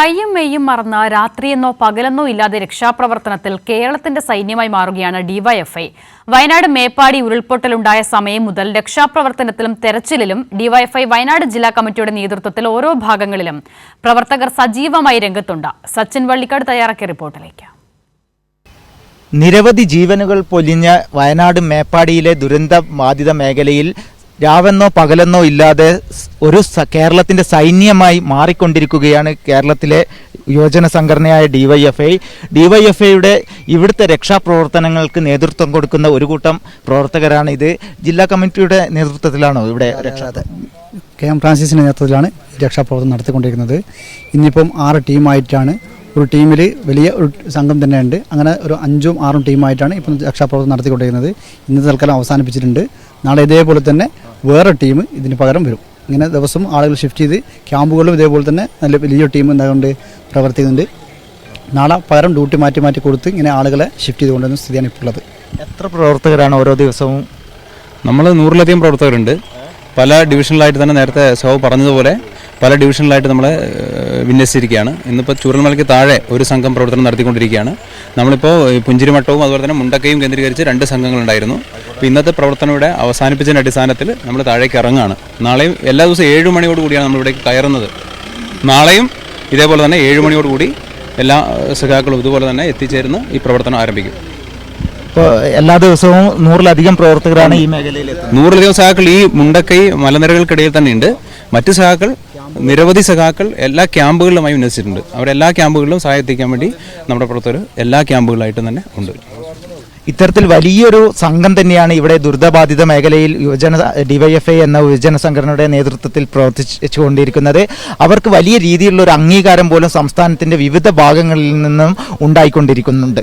കയ്യും മെയ്യും മറന്ന് രാത്രിയെന്നോ പകലെന്നോ ഇല്ലാതെ രക്ഷാപ്രവർത്തനത്തിൽ കേരളത്തിന്റെ സൈന്യമായി മാറുകയാണ് ഡിവൈഎഫ്ഐ. വയനാട് മേപ്പാടി ഉരുൾപൊട്ടലുണ്ടായ സമയം മുതൽ രക്ഷാപ്രവർത്തനത്തിലും തെരച്ചിലിലും ഡിവൈഎഫ്ഐ വയനാട് ജില്ലാ കമ്മിറ്റിയുടെ നേതൃത്വത്തിൽ ഓരോ ഭാഗങ്ങളിലും പ്രവർത്തകർ സജീവമായി രംഗത്തുണ്ട്. സച്ചിൻ വള്ളിക്കാട് തയ്യാറാക്കിയ റിപ്പോർട്ടിലേക്ക്. നിരവധി ജീവനുകൾ പൊലിഞ്ഞ വയനാട് മേപ്പാടിയിലെ ദുരന്ത ബാധിത മേഖലയിൽ രാവെന്നോ പകലെന്നോ ഇല്ലാതെ ഒരു കേരളത്തിന്റെ കേരളത്തിന്റെ സൈന്യമായി മാറിക്കൊണ്ടിരിക്കുകയാണ് കേരളത്തിലെ യുവജന സംഘടനയായ ഡിവൈഎഫ്ഐ ഡിവൈഎഫ്ഐയുടെ ഇവിടുത്തെ രക്ഷാപ്രവർത്തനങ്ങൾക്ക് നേതൃത്വം കൊടുക്കുന്ന ഒരു കൂട്ടം പ്രവർത്തകരാണ് ഇത്. ജില്ലാ കമ്മിറ്റിയുടെ നേതൃത്വത്തിലാണോ ഇവിടെ കെ എം ഫ്രാൻസിസിന്റെ നേതൃത്വത്തിലാണ് രക്ഷാപ്രവർത്തനം നടത്തിക്കൊണ്ടിരിക്കുന്നത്. ഇന്നിപ്പം ആറ് ടീമായിട്ടാണ്. ഒരു ടീമിൽ വലിയ ഒരു സംഘം തന്നെയുണ്ട്. അങ്ങനെ ഒരു അഞ്ചും ആറും ടീമായിട്ടാണ് ഇപ്പം രക്ഷാപ്രവർത്തനം നടത്തിക്കൊണ്ടിരിക്കുന്നത്. ഇന്ന് തൽക്കാലം അവസാനിപ്പിച്ചിട്ടുണ്ട്. നാളെ ഇതേപോലെ തന്നെ വേറെ ടീം ഇതിന് പകരം വരും. ഇങ്ങനെ ദിവസം ആളുകൾ ഷിഫ്റ്റ് ചെയ്ത് ക്യാമ്പുകളിലും ഇതേപോലെ തന്നെ നല്ല വലിയ ടീം എന്താകൊണ്ട് പ്രവർത്തിക്കുന്നുണ്ട്. നാളെ പകരം ഡ്യൂട്ടി മാറ്റി മാറ്റി കൊടുത്ത് ഇങ്ങനെ ആളുകളെ ഷിഫ്റ്റ് ചെയ്തുകൊണ്ടുവന്ന സ്ഥിതിയാണ് ഇപ്പോൾ ഉള്ളത്. എത്ര പ്രവർത്തകരാണ് ഓരോ ദിവസവും? നമ്മൾ നൂറിലധികം പ്രവർത്തകരുണ്ട്. പല ഡിവിഷനിലായിട്ട് തന്നെ നേരത്തെ സോ പറഞ്ഞതുപോലെ പല ഡിവിഷനിലായിട്ട് നമ്മൾ വിന്യസിച്ചിരിക്കുകയാണ്. ഇന്നിപ്പോൾ ചൂരൽമലയ്ക്ക് താഴെ ഒരു സംഘം പ്രവർത്തനം നടത്തിക്കൊണ്ടിരിക്കുകയാണ്. നമ്മളിപ്പോൾ പുഞ്ചിരിമട്ടവും അതുപോലെ തന്നെ മുണ്ടക്കയും കേന്ദ്രീകരിച്ച് രണ്ട് സംഘങ്ങളുണ്ടായിരുന്നു. അപ്പോൾ ഇന്നത്തെ പ്രവർത്തനം ഇവിടെ അവസാനിപ്പിച്ചതിന്റെ അടിസ്ഥാനത്തിൽ നമ്മൾ താഴേക്ക് ഇറങ്ങുകയാണ് നാളെയും എല്ലാ ദിവസവും ഏഴ് മണിയോട് കൂടിയാണ് നമ്മളിവിടേക്ക് കയറുന്നത്. നാളെയും ഇതേപോലെ തന്നെ ഏഴ് മണിയോട് കൂടി എല്ലാ സഖാക്കളും ഇതുപോലെ തന്നെ എത്തിച്ചേർന്ന് ഈ പ്രവർത്തനം ആരംഭിക്കും. ഇപ്പോൾ എല്ലാ ദിവസവും നൂറിലധികം പ്രവർത്തകരാണ് ഈ മേഖലയിൽ നൂറിലധികം സഹാക്കൾ ഈ മുണ്ടക്കൈ മലനിരകൾക്കിടയിൽ തന്നെയുണ്ട് മറ്റ് സഹാക്കൾ നിരവധി സഖാക്കൾ എല്ലാ ക്യാമ്പുകളിലുമായി വിന്യസിച്ചിട്ടുണ്ട്. അവിടെ എല്ലാ ക്യാമ്പുകളിലും സഹായം എത്തിക്കാൻ വേണ്ടി നമ്മുടെ പുറത്തൊരു എല്ലാ ക്യാമ്പുകളായിട്ടും തന്നെ ഉണ്ട്. ഇത്തരത്തിൽ വലിയൊരു സംഘം തന്നെയാണ് ഇവിടെ ദുരിതബാധിത മേഖലയിൽ യുവജന ഡിവൈഎഫ്ഐ എന്ന യുവജന സംഘടനയുടെ നേതൃത്വത്തിൽ പ്രവർത്തിച്ചുകൊണ്ടിരിക്കുന്നത്. അവർക്ക് വലിയ രീതിയിലുള്ള ഒരു അംഗീകാരം പോലും സംസ്ഥാനത്തിന്റെ വിവിധ ഭാഗങ്ങളിൽ നിന്നും ഉണ്ടായിക്കൊണ്ടിരിക്കുന്നുണ്ട്.